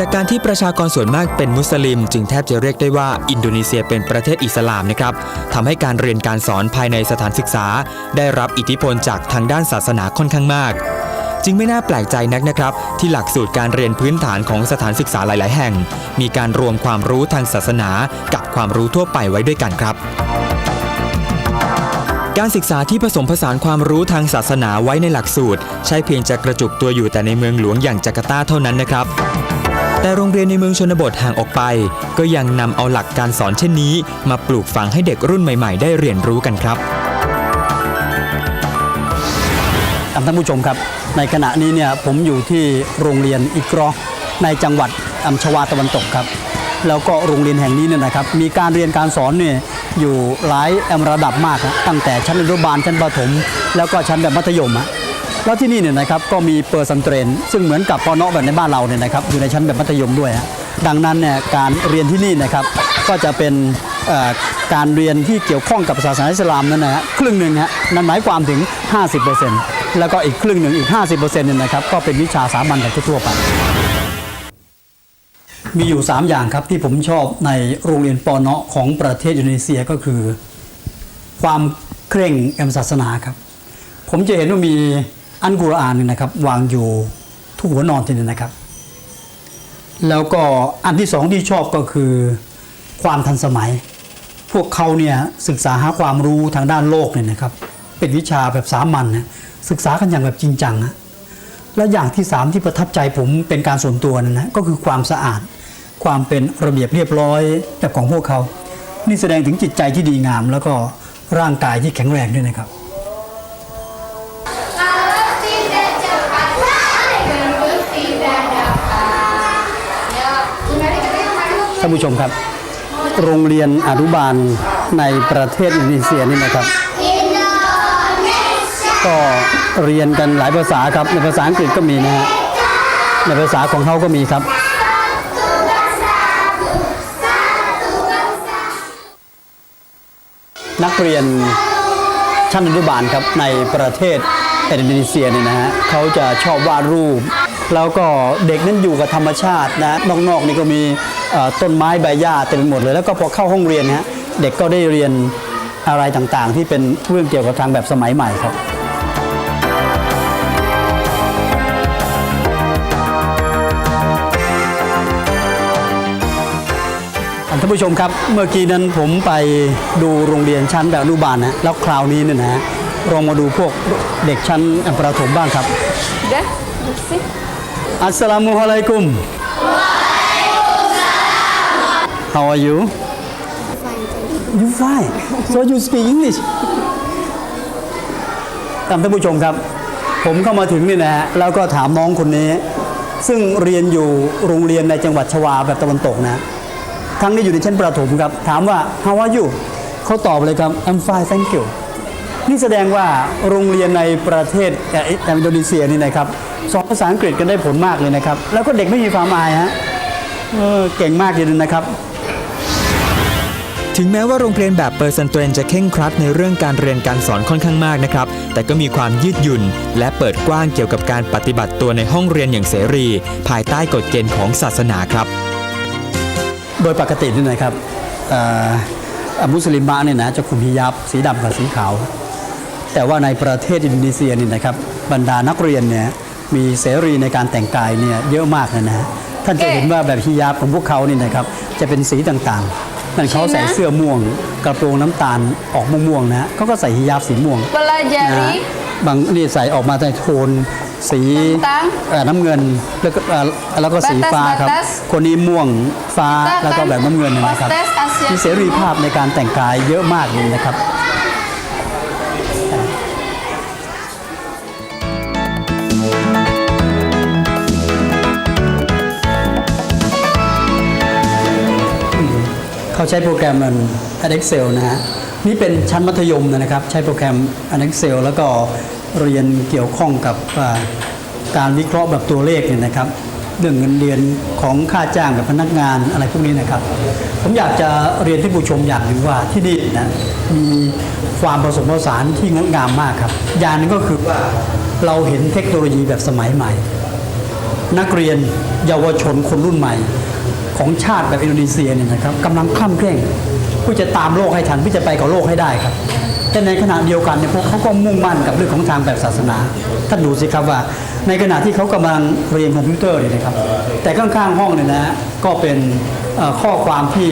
จากการที่ประชากรส่วนมากเป็นมุสลิม จึงแทบจะเรียกได้ว่าอินโดนีเซียเป็นประเทศอิสลามนะครับทำให้การเรียนการสอนภายในสถานศึกษา ได้รับอิทธิพลจากทางด้านศาสนาค่อนข้างมากจึงไม่น่าแปลกใจนักนะครับ ที่หลักสูตรการเรียนพื้นฐานของสถานศึกษาหลาย ๆ แห่ง มีการรวมความรู้ทางศาสนากับความรู้ทั่วไปไว้ด้วยกันครับ การศึกษาที่ผสมผสานความรู้ทางศาสนาไว้ในหลักสูตร ใช่เพียงจะกระจุกตัวอยู่แต่ในเมืองหลวงอย่างจาการ์ตาเท่านั้นนะครับ แต่โรงเรียนในเมืองชนบทห่างออกไป ก็ยังนำเอาหลักการสอนเช่นนี้ มาปลูกฝังให้เด็กรุ่นใหม่ ๆ ได้เรียนรู้กันครับท่านผู้ชมครับ ในขณะนี้เนี่ยผมอยู่ที่โรงเรียนอิกรอในจังหวัดอัมชวาตะวันตกครับ แล้วก็โรงเรียนแห่งนี้เนี่ยนะครับ มีการเรียนการสอนเนี่ยอยู่หลายระดับมาก ตั้งแต่ชั้นอนุบาลชั้นประถม แล้วก็ชั้นแบบมัธยมอะ แล้วที่นี่เนี่ยนะครับก็มีเปอร์ซันเทรน ซึ่งเหมือนกับปอนอแบบในบ้านเราเนี่ยนะครับอยู่ในชั้นแบบมัธยมด้วยฮะดังนั้นเนี่ยการเรียนที่นี่นะครับก็จะเป็นการเรียนที่เกี่ยวข้องกับศาสนาอิสลามนั่นนะฮะครึ่งหนึ่งฮะนั่นหมายความถึง 50%แล้วก็อีกครึ่งหนึ่งอีก 50%เนี่ยนะครับก็เป็นวิชาสามัญแบบทั่วไปมีอยู่ 3 อย่างครับที่ผมชอบในโรงเรียนปอเนาะของประเทศอินโดนีเซียก็คือ ความเคร่งแอมศาสนาครับ ผมจะเห็นว่ามี อันกุรอานเนี่ยนะครับ วางอยู่ทุกหัวนอนทีนี้นะครับ แล้วก็อันที่สองที่ชอบก็คือความทันสมัย พวกเขาเนี่ยศึกษาหาความรู้ทางด้านโลกเนี่ยนะครับ เป็นวิชาแบบสามัญนะศึกษากันอย่างแบบจริงจังนะและอย่างที่สามที่ประทับใจผมเป็นการส่วนตัวนะนะก็คือความสะอาด ความเป็นระเบียบเรียบร้อยแบบของพวกเขา นี่แสดงถึงจิตใจที่ดีงาม แล้วก็ร่างกายที่แข็งแรงด้วยนะครับานผู้ชมครับ โรงเรียนอนุบาลในประเทศอินโดนีเซียนี่นะครับ ก็เรียนกันหลายภาษาครับ ในภาษาอังกฤษก็มีนะฮะในภาษาของเขาก็มีครับนักเรียนชั้นอนุบาลครับในประเทศอินโดนีเซียเนี่ยนะฮะเขาจะชอบวาดรูป แล้วก็เด็กนั้นอยู่กับธรรมชาตินะนอกๆนี่ก็มี ต้นไม้ใบหญ้าเต็มไปหมดเลย แล้วก็พอเข้าห้องเรียนนะฮะเด็กก็ได้เรียนอะไรต่างๆ ที่เป็นเรื่องเกี่ยวกับทางแบบสมัยใหม่ครับท่านผู้ชมครับเมื่อกี้นั้นผมไปดูโรงเรียนชั้นแบบอนุบาลนะแล้วคราวนี้เนี่ยนะฮะเรามาดูพวกเด็กชั้นประถมบ้างครับ Udah, bersih. อัสสลามุอะลัยกุม How are you You fine So you speak English ท่านผู้ชมครับ ผมเข้ามาถึงนี่นะฮะแล้วก็ถามน้องคนนี้ ซึ่งเรียนอยู่โรงเรียนในจังหวัดชวาแบบตะวันตกนะทั้งนี้อยู่ในชั้นประถมครับ ถามว่า how are you เขาตอบเลยครับ I'm fine thank you นี่แสดงว่าโรงเรียนในประเทศเอ่ออินโดนีเซียนี่นะครับสอนภาษาอังกฤษกันได้ผลมากเลยนะครับ แล้วก็เด็กไม่มีความอายฮะเออเก่งมากเลยนะครับ ถึงแม้ว่าโรงเรียนแบบเปอร์เซนเทรนจะเข่งครัดในเรื่องการเรียนการสอนค่อนข้างมากนะครับ แต่ก็มีความยืดหยุ่น และเปิดกว้างเกี่ยวกับการปฏิบัติตัวในห้องเรียนอย่างเสรี ภายใต้กฎเกณฑ์ของศาสนาครับ โดยปกตินี่นะครับอ่ออะมุสลิมะเนี่ยนะจะคุมฮิญาบสีดำกับสีขาว แต่ว่าในประเทศอินโดนีเซียนี่นะครับบรรดานักเรียนเนี่ยมีเสรีในการแต่งกายเนี่ยเยอะมากเลยนะฮะท่านจะเห็นว่าแบบฮิญาบของพวกเขานี่นะครับจะเป็นสีต่างๆ นั่นเขาใส่เสื้อม่วง กระโปรงน้ำตาลออกม่วงๆนะฮะเขาก็ใส่ฮิญาบสีม่วงนะฮะ Pelajari บางนี่ใส่ออกมาในโทนสีต่างเอ่อน้ำเงินแล้วก็เอ่อแล้วก็สีฟ้าครับบัตสคนนี้ม่วงฟ้าแล้วก็แบบน้ำเงินเนยนะครับบัตส Asia มีเสรีภาพในการแต่งกายเยอะมากเลยนะครับ ใช้โปรแกรมมัน Excel นะฮะนี่เป็นชั้นมัธยมนะครับ ใช้โปรแกรม Excel แล้วก็เรียนเกี่ยวข้องกับการวิเคราะห์แบบตัวเลขเนี่ยนะครับ เรื่องเงินเดือนของค่าจ้างแบบพนักงานอะไรพวกนี้นะครับ ผมอยากจะเรียนที่ผู้ชมอย่างหนึ่งว่าที่นี่นะมีความผสมผสานที่งดงามมากครับ อย่างนึงก็คือว่าเราเห็นเทคโนโลยีแบบสมัยใหม่ นักเรียนเยาวชนคนรุ่นใหม่ ของชาติแบบอินโดนีเซียเนี่ยนะครับกำลังคล่ำเคร่งเพื่อจะตามโลกให้ทันเพื่อจะไปกับโลกให้ได้ครับแต่ในขณะเดียวกันเนี่ยพวกเขาก็มุ่งมั่นกับเรื่องของทางแบบศาสนาท่านดูสิครับว่า ในขณะที่เขากำลังเรียนคอมพิวเตอร์เนี่ยนะครับ แต่ข้างๆห้องเนี่ยนะก็เป็นข้อความที่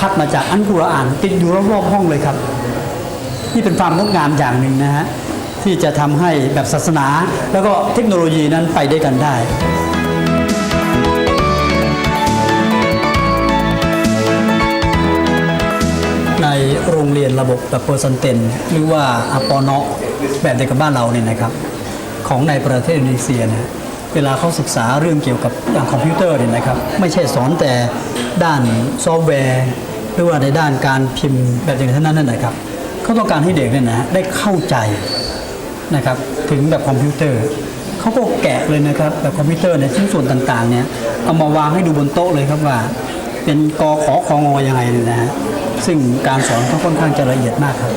คัดมาจากอันกุรอานติดอยู่รอบๆห้องเลยครับ นี่เป็นความงดงามอย่างหนึ่งนะฮะที่จะทำให้แบบศาสนา แล้วก็เทคโนโลยีนั้นไปด้วยกันได้ โรงเรียนระบบแบบเปอร์เซนเตนหรือว่าอปอนอแบบเดียวกับบ้านเราเนี่ยนะครับ ของในประเทศอินโดนีเซียเนี่ยเวลาเขาศึกษาเรื่องเกี่ยวกับอย่างคอมพิวเตอร์เนี่ยนะครับ ไม่ใช่สอนแต่ด้านซอฟต์แวร์ หรือว่าในด้านการพิมพ์แบบอย่างเท่านั้นนั่นนะครับเขาต้องการให้เด็กเนี่ยนะได้เข้าใจนะครับถึงแบบคอมพิวเตอร์เขาก็แกะเลยนะครับแบบคอมพิวเตอร์เนี่ยชิ้นส่วนต่างๆเนี่ยเอามาวางให้ดูบนโต๊ะเลยครับว่า เป็นกอขอคองอยังไงเนี่ยนะฮะ ซึ่งการสอนเขาค่อนข้างจะละเอียดมากครับ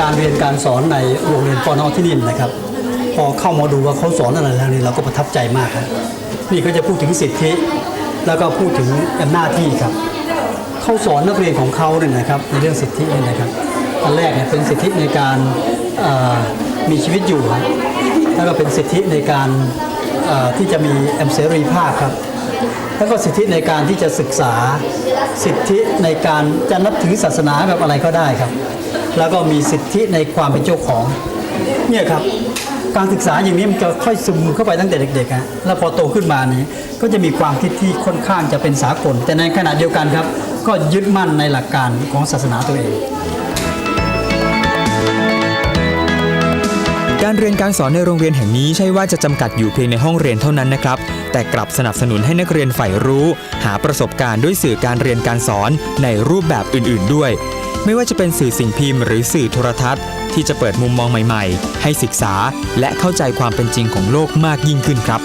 การเรียนการสอนในโรงเรียนปอนอที่นี่นะครับ พอเข้ามาดูว่าเขาสอนอะไรแล้วนี่เราก็ประทับใจมากครับนี่เขาจะพูดถึงสิทธิ แล้วก็พูดถึงหน้าที่ครับเขาสอนนักเรียนของเขาเนี่ยนะครับในเรื่องสิทธิเนี่ยนะครับอันแรกเนี่ยเป็นสิทธิในการมีชีวิตอยู่ครับ แล้วก็เป็นสิทธิในการที่จะมีแอมเสรีภาพครับ แล้วก็สิทธิในการที่จะศึกษาสิทธิในการจะนับถือศาสนาแบบอะไรก็ได้ครับ แล้วก็มีสิทธิในความเป็นเจ้าของเนี่ยครับการศึกษาอย่างนี้มันจะค่อยซึมเข้าไปตั้งแต่เด็กๆฮะแล้วพอโตขึ้นมานี้ก็จะมีความคิดที่ค่อนข้างจะเป็นสากล แต่ในขณะเดียวกันครับ ก็ยึดมั่นในหลักการของศาสนาตัวเอง การเรียนการสอนในโรงเรียนแห่งนี้ใช่ว่าจะจำกัดอยู่เพียงในห้องเรียนเท่านั้นนะครับ แต่กลับสนับสนุนให้นักเรียนใฝ่รู้ หาประสบการณ์ด้วยสื่อการเรียนการสอนในรูปแบบอื่น ๆ ด้วย ไม่ว่าจะเป็นสื่อสิ่งพิมพ์หรือสื่อโทรทัศน์ ที่จะเปิดมุมมองใหม่ ๆ ให้ศึกษา และเข้าใจความเป็นจริงของโลกมากยิ่งขึ้นครับ